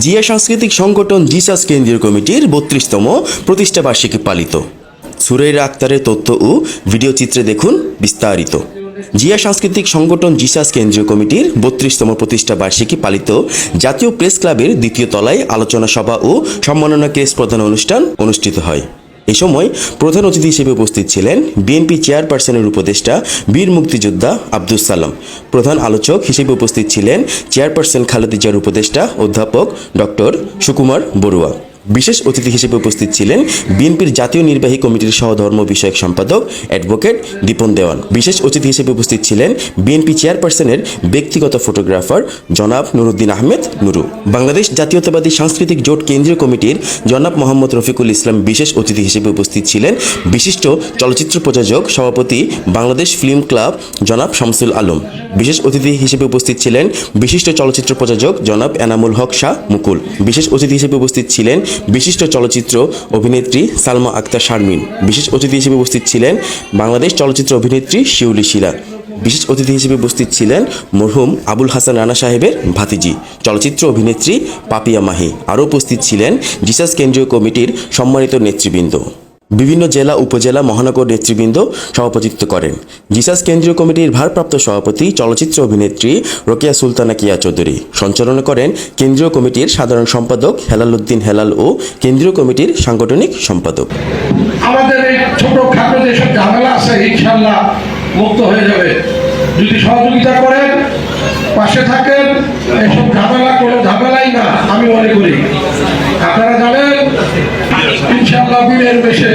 জিয়া সাংস্কৃতিক সংগঠন জিসাস কেন্দ্রীয় কমিটির বত্রিশতম প্রতিষ্ঠা বার্ষিকী পালিত। সুরের আক্তারের তথ্য ও ভিডিও চিত্রে দেখুন বিস্তারিত। জিয়া সাংস্কৃতিক সংগঠন জিসাস কেন্দ্রীয় কমিটির বত্রিশতম প্রতিষ্ঠা বার্ষিকী পালিত জাতীয় প্রেস ক্লাবের দ্বিতীয় তলায় আলোচনা সভা ও সম্মাননা কেস প্রধান অনুষ্ঠান অনুষ্ঠিত হয়। এ সময় প্রধান অতিথি হিসেবে উপস্থিত ছিলেন বিএনপি চেয়ারপারসনের উপদেষ্টা বীর মুক্তিযোদ্ধা আব্দুল সালাম। প্রধান আলোচক হিসেবে উপস্থিত ছিলেন চেয়ারপারসন খালেদিজার উপদেষ্টা অধ্যাপক ডক্টর সুকুমার বড়ুয়া। বিশেষ অতিথি হিসেবে উপস্থিত ছিলেন বিএনপির জাতীয় নির্বাহী কমিটির সহধর্ম বিষয়ক সম্পাদক অ্যাডভোকেট দীপন দেওয়ান। বিশেষ অতিথি হিসেবে উপস্থিত ছিলেন বিএনপি চেয়ারপারসনের ব্যক্তিগত ফটোগ্রাফার জনাব নুরুদ্দিন আহমেদ নুরু। বাংলাদেশ জাতীয়তাবাদী সাংস্কৃতিক জোট কেন্দ্রীয় কমিটির জনাব মোহাম্মদ রফিকুল ইসলাম বিশেষ অতিথি হিসেবে উপস্থিত ছিলেন বিশিষ্ট চলচ্চিত্র প্রযোজক, সভাপতি, বাংলাদেশ ফিল্ম ক্লাব জনাব শামসুল আলম। বিশেষ অতিথি হিসেবে উপস্থিত ছিলেন বিশিষ্ট চলচ্চিত্র প্রযোজক জনাব এনামুল হক শাহ মুকুল। বিশেষ অতিথি হিসেবে উপস্থিত ছিলেন বিশিষ্ট চলচ্চিত্র অভিনেত্রী সালমা আক্তার শারমিন। বিশেষ অতিথি হিসেবে উপস্থিত ছিলেন বাংলাদেশ চলচ্চিত্র অভিনেত্রী শিউলি শিলা। বিশেষ অতিথি হিসেবে উপস্থিত ছিলেন মরহুম আবুল হাসান রানা সাহেবের ভাতিজি, চলচ্চিত্র অভিনেত্রী পাপিয়া মাহি। আরও উপস্থিত ছিলেন জিসাস কেন্দ্রীয় কমিটির সম্মানিত নেতৃবৃন্দ। বিভিন্ন জেলা, উপজেলা, মহানগর নেতৃবৃন্দ সভাপতিত্ব করেন। জিসাস কেন্দ্রীয় কমিটির ভারপ্রাপ্ত সভাপতি, চলচ্চিত্র অভিনেত্রী রোকেয়া সুলতানা কিয়া চৌধুরী। সঞ্চালনা করেন কেন্দ্রীয় কমিটির সাধারণ সম্পাদক হেলাল উদ্দিন হেলাল ও কেন্দ্রীয় কমিটির সাংগঠনিক সম্পাদক। আমাদের এই ছোট খাটো যেসব ঝামেলা আছে ইনশাল্লাহ মুক্ত হয়ে যাবে। যদি সহযোগিতা করেন, পাশে থাকেন, এসব ইনশাল্লাহ বীরের বেশে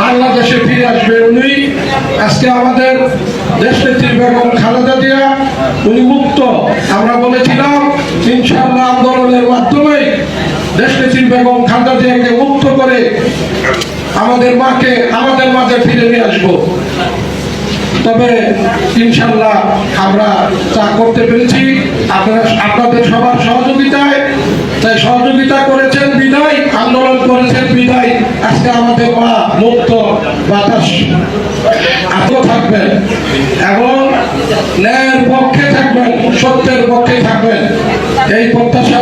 বাংলাদেশে ফিরে আসবে উনি। আজকে আমাদের দেশ নেত্রী বেগম খালেদা জিয়া, উনি মুক্ত। আমরা বলেছিলাম ইনশাল্লাহ আন্দোলনের মাধ্যমে দেশ নেত্রী বেগম খালেদা জিয়াকে মুক্ত করে আমাদের মাকে, আমাদের মাঝে ফিরে নিয়ে আসব। তবে ইনশাল্লাহ আমরা তা করতে পেরেছি, আপনারা আপনাদের সবার সহযোগিতায়, তাই সহযোগিতা করেছেন। আত্ম থাকবেন এবং ন্যায়ের পক্ষে থাকবেন সত্যের পক্ষে থাকবেন। এই প্রত্যাশা